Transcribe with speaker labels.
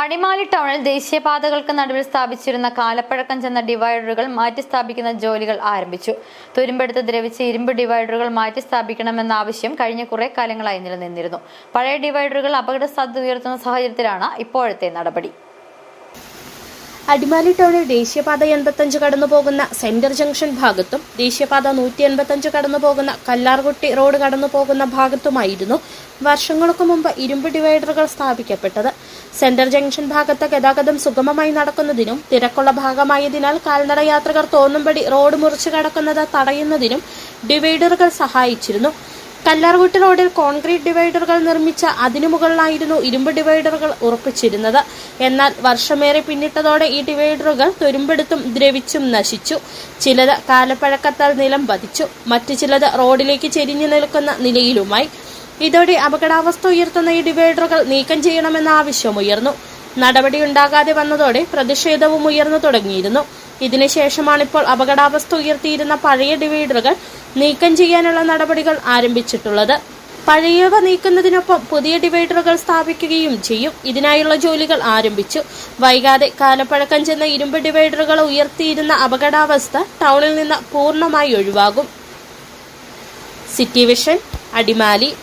Speaker 1: അടിമാലി ടൗണിൽ ദേശീയപാതകൾക്ക് നടുവിൽ സ്ഥാപിച്ചിരുന്ന കാലപ്പഴക്കം ചെന്ന ഡിവൈഡറുകൾ മാറ്റി സ്ഥാപിക്കുന്ന ജോലികൾ ആരംഭിച്ചു. തുരുമ്പെടുത്ത് ദ്രവിച്ച് ഇരുമ്പ് ഡിവൈഡറുകൾ മാറ്റി സ്ഥാപിക്കണമെന്ന ആവശ്യം കഴിഞ്ഞ കുറെ കാലങ്ങളായി നിലനിന്നിരുന്നു. പഴയ ഡിവൈഡറുകൾ അപകട സാധ്യത ഉയർത്തുന്ന സാഹചര്യത്തിലാണ് ഇപ്പോഴത്തെ നടപടി.
Speaker 2: അടിമാലി ടൗണിൽ ദേശീയപാത എൺപത്തഞ്ച് കടന്നു പോകുന്ന സെന്റർ ജംഗ്ഷൻ ഭാഗത്തും ദേശീയപാത നൂറ്റി എൺപത്തഞ്ച് കടന്നു പോകുന്ന കല്ലാർകുട്ടി റോഡ് കടന്നു പോകുന്ന ഭാഗത്തുമായിരുന്നു വർഷങ്ങൾക്ക് മുമ്പ് ഇരുമ്പ് ഡിവൈഡറുകൾ സ്ഥാപിക്കപ്പെട്ടത്. സെന്റർ ജംഗ്ഷൻ ഭാഗത്ത് ഗതാഗതം സുഗമമായി നടക്കുന്നതിനും തിരക്കുള്ള ഭാഗമായതിനാൽ കാൽനട യാത്രികർ തോന്നുംപടി റോഡ് മുറിച്ചു കടക്കുന്നത് തടയുന്നതിനും ഡിവൈഡറുകൾ സഹായിച്ചിരുന്നു. കല്ലാർകുട്ടി റോഡിൽ കോൺക്രീറ്റ് ഡിവൈഡറുകൾ നിർമ്മിച്ച അതിനു മുകളിലായിരുന്നു ഇരുമ്പ് ഡിവൈഡറുകൾ ഉറപ്പിച്ചിരുന്നത്. എന്നാൽ വർഷമേറെ പിന്നിട്ടതോടെ ഈ ഡിവൈഡറുകൾ തുരുമ്പെടുത്തും ദ്രവിച്ചും നശിച്ചു. ചിലത് കാലപ്പഴക്കത്താൽ നിലം പതിച്ചു. മറ്റു ചിലത് റോഡിലേക്ക് ചെരിഞ്ഞു നിൽക്കുന്ന നിലയിലുമായി. ഇതോടെ അപകടാവസ്ഥ ഉയർത്തുന്ന ഈ ഡിവൈഡറുകൾ നീക്കം ചെയ്യണമെന്ന ആവശ്യമുയർന്നു നടപടിയുണ്ടാകാതെ വന്നതോടെ പ്രതിഷേധവും ഉയർന്നു തുടങ്ങിയിരുന്നു. ഇതിനുശേഷമാണിപ്പോൾ അപകടാവസ്ഥ ഉയർത്തിയിരുന്ന പഴയ ഡിവൈഡറുകൾ നീക്കം ചെയ്യാനുള്ള നടപടികൾ ആരംഭിച്ചിട്ടുള്ളത്. പഴയവ നീക്കുന്നതിനൊപ്പം പുതിയ ഡിവൈഡറുകൾ സ്ഥാപിക്കുകയും ചെയ്യും. ഇതിനായുള്ള ജോലികൾ ആരംഭിച്ചു. വൈകാതെ കാലപ്പഴക്കം ചെന്ന ഇരുമ്പ് ഡിവൈഡറുകൾ ഉയർത്തിയിരുന്ന അപകടാവസ്ഥ ടൗണിൽ നിന്ന് പൂർണമായി ഒഴിവാകും. City vision Adimali